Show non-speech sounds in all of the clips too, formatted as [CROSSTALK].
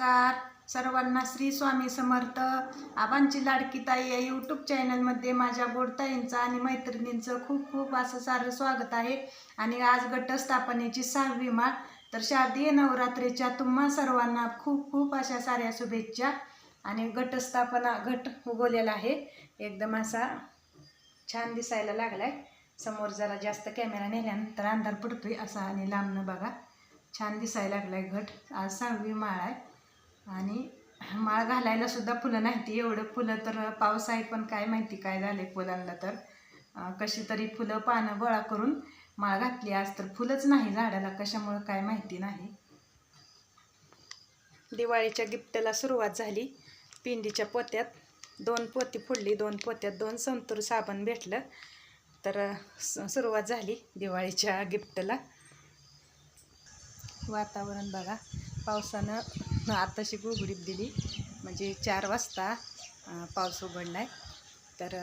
नमस्कार. सर्वांना श्री स्वामी समर्थ. आबांची लाडकी ताई या यूट्यूब चॅनलमध्ये माझ्या बोडताईंचं आणि मैत्रिणींचं खूप खूप असं सारं स्वागत आहे. आणि आज घटस्थापनेची सहावी माळ. तर शारदीय नवरात्रीच्या तुम्हा सर्वांना खूप खूप अशा साऱ्या शुभेच्छा. आणि घटस्थापना घट उगवलेला आहे. एकदम असा छान दिसायला लागलाय. समोर जरा जास्त कॅमेरा नेल्यानंतर अंधार पडतोय असा आणि लांबनं बघा. छान दिसायला लागलाय घट. आज सहावी माळ आहे. आणि माळ घालायला सुद्धा फुलं नाही ती एवढं फुलं तर पाऊस आहे पण काय माहिती काय झाले फुलांना तर. कशी तरी फुलं पानं गोळा करून माळ घातली आज तर फुलंच नाही झाडाला. कशामुळं काय माहिती नाही. दिवाळीच्या गिफ्टला सुरुवात झाली. पिंडीच्या पोत्यात दोन पोती फोडली. दोन पोत्यात दोन संतूर साबण भेटलं. तर स- सुरुवात झाली दिवाळीच्या गिफ्टला. वातावरण बघा. पावसानं आताशी गुगडीत दिली. म्हणजे चार वाजता पाऊस उघडला आहे तर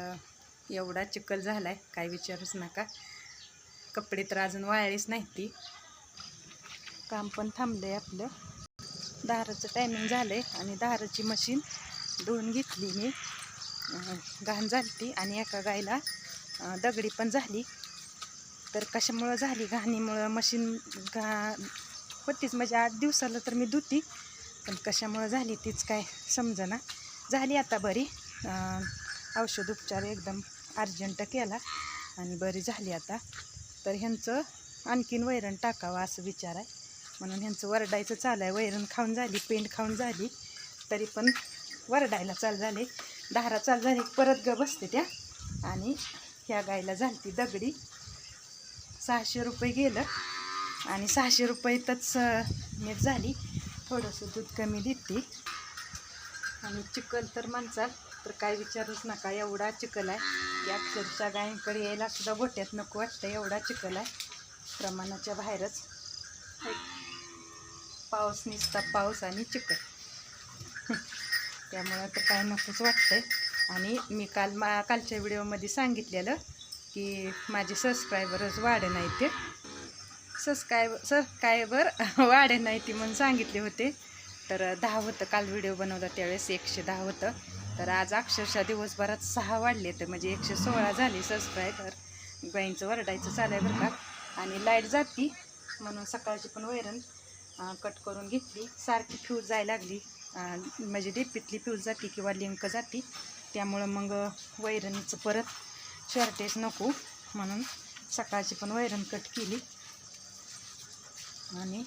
एवढा चिखल झाला आहे काय विचारूच नका. कपडे तर अजून वाळलीच नाही ती. काम पण थांबलं आहे आपलं. दाराचं टायमिंग झालं आहे आणि दाराची मशीन धुवून घेतली मी. घाण झाली ती आणि एका गायला दगडी पण झाली. तर कशामुळं झाली घाणीमुळं? मशीन घा होतीच. म्हणजे आठ दिवसाला तर मी धुती. पण कशामुळं झाली तीच काय समजना. झाली आता बरी. औषध उपचार एकदम अर्जंट केला आणि बरी झाली आता. तर ह्यांचं आणखीन वैरण टाकावं असं विचार आहे म्हणून ह्यांचं वरडायचं चालू आहे वैरण खाऊन झाली पेंट खाऊन झाली. तरी पण वरडायला चाल झाले. धारा चाल झाली. परत ग बसते त्या. आणि ह्या गायला झाली दगडी. सहाशे रुपये गेलं. आणि सहाशे रुपयेतच मीठ झाली. थोडंसं दूध कमी देते. आणि चिकल तर माणसाल तर काय विचारूच नका एवढा चिकल आहे. की अक्षरच्या गायींकडे यायला सुद्धा गोट्यात नको वाटतं एवढा चिकल आहे. प्रमाणाच्या बाहेरच. पाऊस निसता पाऊस आणि चिकल [LAUGHS] त्यामुळं तर काय नकोच वाटतंय. आणि मी काल मा कालच्या व्हिडिओमध्ये सांगितलेलं की माझे सबस्क्रायबरच वाढ नाही ते सबस्क्रायब सबस्क्रायबर [LAUGHS] वाढे नाही ती म्हणून सांगितले होते. तर दहा होतं काल व्हिडिओ बनवला त्यावेळेस एकशे दहा होतं. तर आज अक्षरशः दिवसभरात सहा वाढले तर म्हणजे एकशे सोळा झाले सबस्क्रायबर गाईंचं वरडायचं चालू आहे बरं का. आणि लाइट जाती म्हणून सकाळची पण वैरण कट करून घेतली. सारखी फ्यूज जायला लागली. म्हणजे डेपीतली फ्यूज जाती किंवा लिंक जाती. त्यामुळं मग वैरणीचं परत शॉर्टेज नको म्हणून सकाळची पण वैरण कट केली. आणि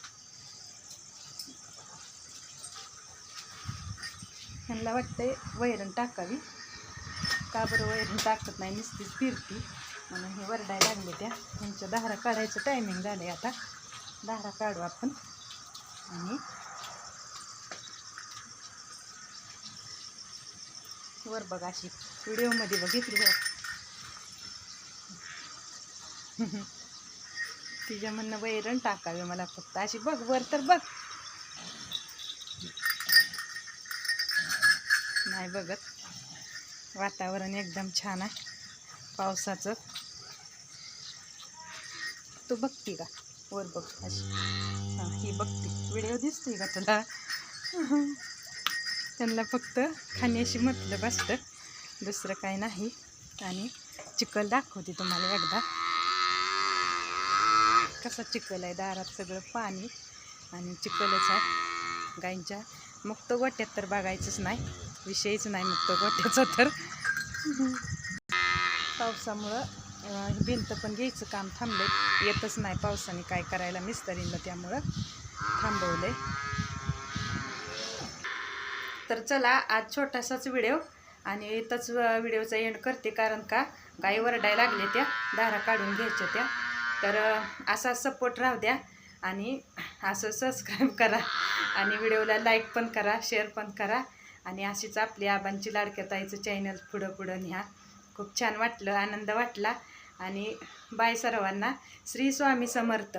ह्यांना वाटतंय वैरण टाकावी. का बरं वैरण टाकत नाही? नुसतीच फिरती. म्हणून हे वरडाय लागले त्या. त्यांच्या दारा काढायचं टायमिंग झालं आहे आता. दारा काढू आपण. आणि वर बघा अशी. व्हिडिओमध्ये बघितली [LAUGHS] तिच्या म्हणणं वैरण टाकावे मला फक्त. अशी बघ वर तर बघ. नाही बघत. वातावरण एकदम छान आहे. पावसाचं. तू बघती का? वर बघ. अशी. हां ही बघती. व्हिडिओ दिसते का तुला? त्यांना फक्त खाण्याशी मतलब असतं. दुसरं काय नाही. आणि चिखल दाखवते तुम्हाला एकदा. कसा चिखल आहे दारात सगळं पाणी आणि चिखलच आहे. गाईंच्या मुक्त गोट्यात तर बघायचंच नाही विषयच नाही मुक्त गोट्याचा तर. पावसामुळं भिंत पण घ्यायचं काम थांबलं येतच नाही पावसाने काय करायला मिस्त्रींना त्यामुळं थांबवलंय. तर चला आज छोटासाच व्हिडिओ आणि इथंच व्हिडिओचा एंड करते कारण का गाई वरडायला लागले त्या दारा काढून घ्यायच्या त्या. तर असा सपोर्ट राहू द्या आणि असं सबस्क्राईब करा आणि व्हिडिओला लाईक पण करा शेअर पण करा आणि अशीच आपली आबांची लाडक्या ताईचं चॅनल पुढं पुढं न्या. खूप छान वाटलं आनंद वाटला आणि बाय सर्वांना. श्री स्वामी समर्थ.